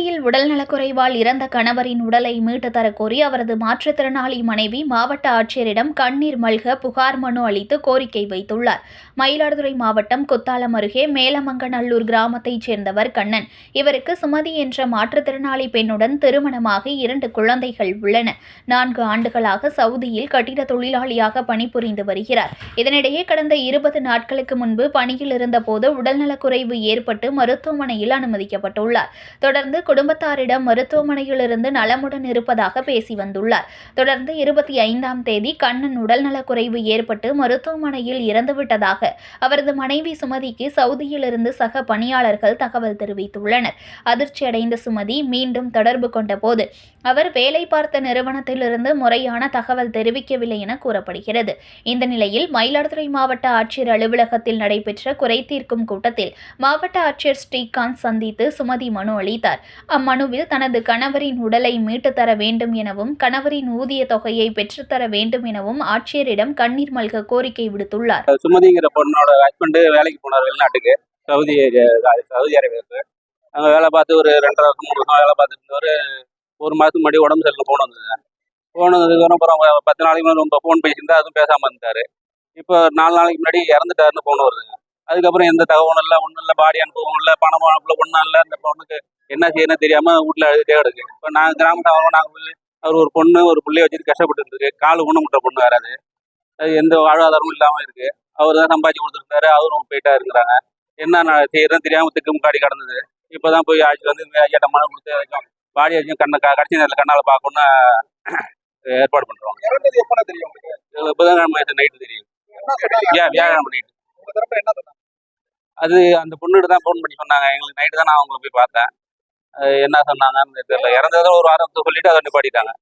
உடல்நலக்குறைவால் இறந்த கணவரின் உடலை மீட்டு தரக்கோரி அவரது மாற்றுத்திறனாளி மனைவி மாவட்ட ஆட்சியரிடம் கண்ணீர் மல்க புகார் மனு அளித்து கோரிக்கை வைத்துள்ளார். மயிலாடுதுறை மாவட்டம் கொத்தாலம் அருகே மேலமங்கநல்லூர் கிராமத்தைச் சேர்ந்தவர் கண்ணன். இவருக்கு சுமதி என்ற மாற்றுத்திறனாளி பெண்ணுடன் திருமணமாகி இரண்டு குழந்தைகள் உள்ளன. நான்கு ஆண்டுகளாக சவுதியில் கட்டிட தொழிலாளியாக பணிபுரிந்து வருகிறார். இதனிடையே கடந்த இருபது நாட்களுக்கு முன்பு பணியில் இருந்தபோது உடல்நலக்குறைவு ஏற்பட்டு மருத்துவமனையில் அனுமதிக்கப்பட்டுள்ளார். தொடர்ந்து குடும்பத்தாரிடம் மருத்துவமனையிலிருந்து நலமுடன் இருப்பதாக பேசி வந்துள்ளார். தொடர்ந்து இருபத்தி ஐந்தாம் தேதி கண்ணன் உடல்நலக்குறைவு ஏற்பட்டு மருத்துவமனையில் இறந்துவிட்டதாக அவரது மனைவி சுமதிக்கு சவுதியிலிருந்து சக பணியாளர்கள் தகவல் தெரிவித்துள்ளனர். அதிர்ச்சியடைந்த சுமதி மீண்டும் தொடர்பு கொண்டபோது அவர் வேலை பார்த்த நிறுவனத்திலிருந்து முறையான தகவல் தெரிவிக்கவில்லை என கூறப்படுகிறது. இந்த நிலையில் மயிலாடுதுறை மாவட்ட ஆட்சியர் அலுவலகத்தில் நடைபெற்ற குறை தீர்க்கும் கூட்டத்தில் மாவட்ட ஆட்சியர் ஸ்ரீகாந்த் சந்தித்து சுமதி மனு அளித்தார். அம்மனுவில் தனது கணவரின் உடலை மீட்டுத் தர வேண்டும் எனவும் கணவரின் ஊதிய தொகையை பெற்றுத்தர வேண்டும் எனவும் ஆட்சியரிடம் கண்ணீர் மல்க கோரிக்கை விடுத்துள்ளார். சுமதிங்கிற பொண்ணோட ஹஸ்பண்டு வேலைக்கு போனார் வெளிநாட்டுக்கு சவுதி சவுதி அரேபியாவுக்கு. அங்கே வேலை பார்த்து ஒரு ரெண்டரை வருஷம் மூணு வருஷம் வேலை பார்த்துட்டு இருந்தவர் ஒரு மாதத்துக்கு முன்னாடி உடம்பு சரியில்லை போன வந்தது வந்ததுக்கப்புறம் அப்புறம் பத்து நாளைக்கு முன்னாடி ரொம்ப ஃபோன் பேசியிருந்தா அதுவும் பேசாமல் இருந்தார். இப்போ நாலு நாளைக்கு முன்னாடி இறந்துட்டாருன்னு ஃபோன் வருதுங்க அதுக்கப்புறம் எந்த தகவலும் இல்லை ஒன்றும் இல்லை பாடி அனுபவம் இல்லை பணம் அனுப்பல ஒன்றும் இல்லை. அந்த பொண்ணுக்கு என்ன செய்யணும் தெரியாமல் வீட்டில் அழுதுட்டே கிடக்கு இப்போ நாங்கள் கிராமத்தில் அவங்க நாங்கள் அவர் ஒரு பொண்ணு ஒரு பிள்ளைய வச்சுட்டு கஷ்டப்பட்டு இருக்கு கால் ஊனமுட்ட பொண்ணு வராது அது. எந்த வாழ்வாதாரமும் இல்லாமல் இருக்கு. அவர் தான் சம்பாதிச்சு கொடுத்துருக்காரு அவரும் போயிட்டா இருக்கிறாங்க. என்ன நான் செய்யறதுன்னு தெரியாமல் திக்கு முக்காடி கடந்தது. இப்போ தான் போய் ஆட்சி வந்து ஐயாட்ட மழை கொடுத்து வரைக்கும் பாடி வரைக்கும் கண்ணை கடைசி நேரத்தில் கண்ணால் பார்க்கணும்னு ஏற்பாடு பண்ணுறோம் உங்களுக்கு? புதன்கிழமை நைட்டு தெரியும். வியாழக்கிழமை நைட்டு அது அந்த பொண்ணுகிட்ட தான் ஃபோன் பண்ணி சொன்னாங்க. எங்களுக்கு நைட்டு தான் நான் அவங்கள போய் பார்த்தேன். என்ன சொன்னாங்கன்னு தெரியல. இறந்ததை ஒரு வாரம் சொல்லிட்டு அதை நிப்பாட்டிட்டாங்க.